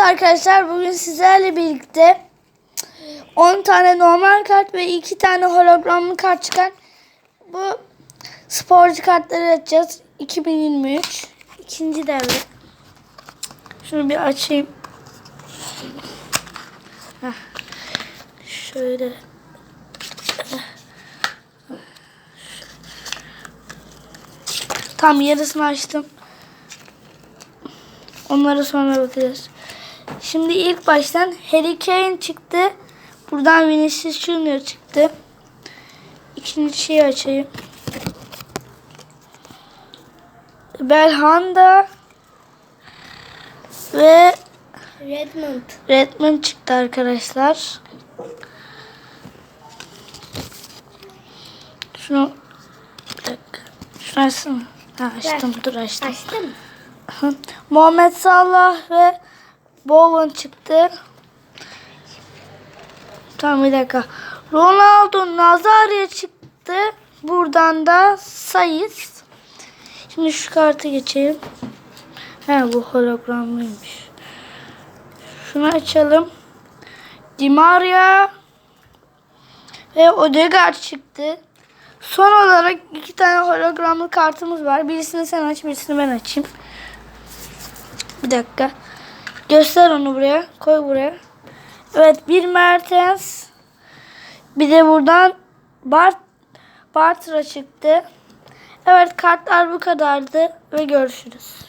arkadaşlar bugün sizlerle birlikte 10 tane normal kart ve 2 tane hologramlı kart çıkan bu sporcu kartları açacağız. 2023 ikinci devre. Şunu bir açayım. Şöyle. Tam yarısını açtım. Onlara sonra bakacağız. Şimdi ilk baştan Harry Kane çıktı. Buradan Vinicius Junior çıktı. İkinci şeyi açayım. Belhanda ve Redmond. Redmond çıktı arkadaşlar. Şunu bir dakika. Şunu açsana. Ha, açtım. Dur açtım. Açtın mı? Muhammed Salah ve Bowen çıktı. Tamam bir dakika. Ronaldo Nazario çıktı. Buradan da Sayıs. Şimdi şu kartı geçelim. He bu hologramlıymış. Şunu açalım. Di Maria ve Odegaard çıktı. Son olarak iki tane hologramlı kartımız var. Birisini sen aç, birisini ben açayım. Bir dakika. Göster onu buraya. Koy buraya. Evet bir Mertens. Bir de buradan Bart Bartra çıktı. Evet kartlar bu kadardı ve görüşürüz.